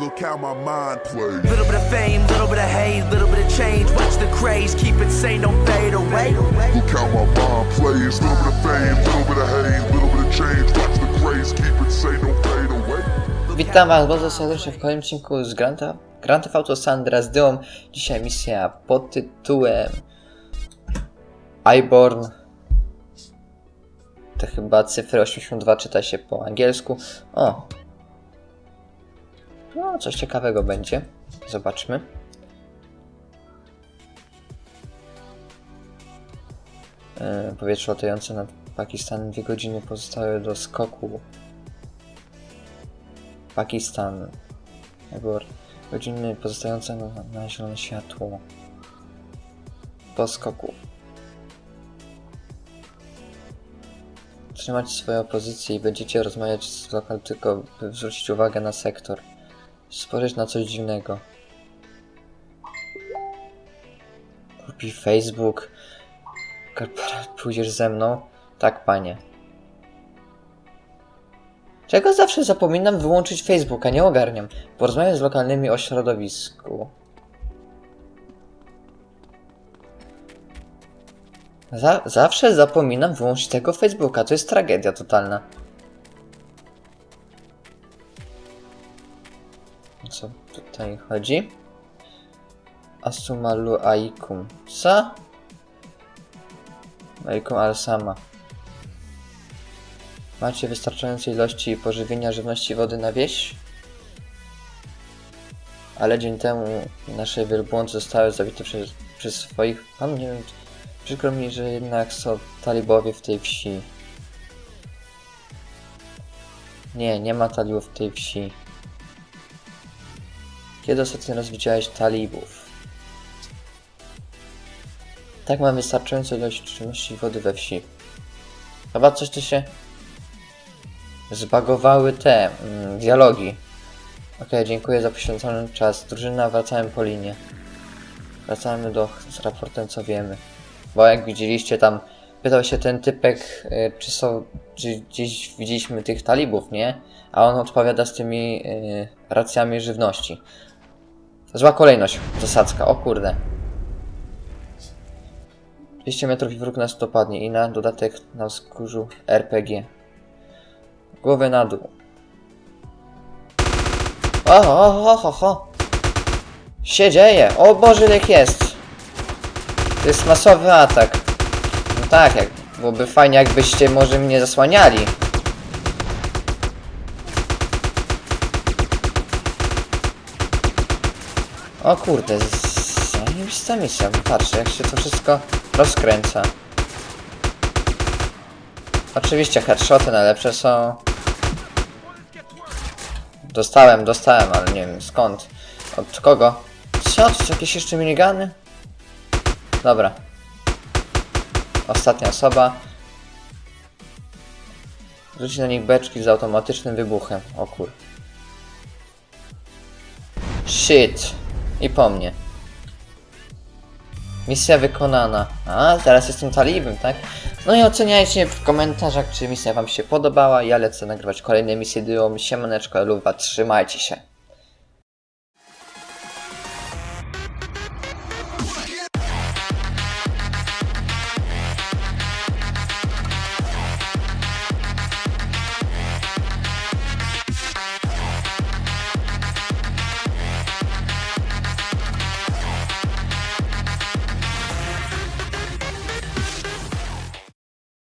Look how my mind plays. Little bit of fame, little bit of hate, little bit of change. Watch the craze, keep it sane, don't fade away. Look how my mind plays. Little bit of fame, little bit of hate, little bit of change. Watch the craze, keep it sane, don't fade away. Witam was bardzo serdecznie w kolejnym odcinku z Grand, Theft- Grand Theft Auto San Andreas Dyom. Dzisiaj misja pod tytułem Iborn. To chyba cyfry 82 czyta się po angielsku. O! No, coś ciekawego będzie. Zobaczmy. Yy, powietrze latające nad Pakistanem. Dwie godziny pozostały do skoku. Pakistan. Godziny pozostające na, na zielone światło. Po skoku. Trzymać swoją pozycję i będziecie rozmawiać z lokal tylko by zwrócić uwagę na sektor. Spojrzeć na coś dziwnego. Kupi Facebook. Korporat, pójdziesz ze mną? Tak, panie. Czego zawsze zapominam wyłączyć Facebooka, nie ogarniam. Porozmawiam z lokalnymi o środowisku. Za zawsze zapominam wyłączyć tego Facebooka, to jest tragedia totalna. O co tutaj chodzi? Asumalu aikum. Co? Aikum al-sama. Macie wystarczające ilości pożywienia, żywności wody na wieś? Ale dzień temu nasze wielbłądy zostały zabite przez, przez swoich... Pan nie wiem... Przykro mi, że jednak są talibowie w tej wsi. Nie, nie ma talibów w tej wsi. Kiedy ostatni raz widziałeś talibów? Tak mam wystarczającą ilość żywności i wody we wsi. Chyba coś tu się zbagowały te mm, dialogi. Okej, dziękuję za poświęcony czas. Drużyna, wracałem po linię. Wracamy do z raportem, co wiemy. Bo jak widzieliście tam, pytał się ten typek, y, czy są, czy gdzieś widzieliśmy tych talibów, nie? A on odpowiada z tymi y, racjami żywności. Zła kolejność, zasadzka, o kurde. 200 metrów i wróg nas dopadnie i na dodatek na wzgórzu RPG. Głowę na dół. O, o, o, o, o. Się dzieje. O Boże, jak jest. To jest masowy atak. No tak, jak, byłoby fajnie, jakbyście może mnie zasłaniali. O kurde, zajebista misja. Patrzcie, jak się to wszystko rozkręca. Oczywiście headshoty najlepsze są. Dostałem, dostałem, ale nie wiem skąd. Od kogo? Co? To jakieś jeszcze minigany? Dobra. Ostatnia osoba. Rzuci na nich beczki z automatycznym wybuchem. O kur. Shit. I po mnie. Misja wykonana. A, teraz jestem talibem, tak? No i oceniajcie w komentarzach, czy misja wam się podobała. Ja lecę nagrywać kolejne misje Dyom. Siemaneczko, luba, trzymajcie się.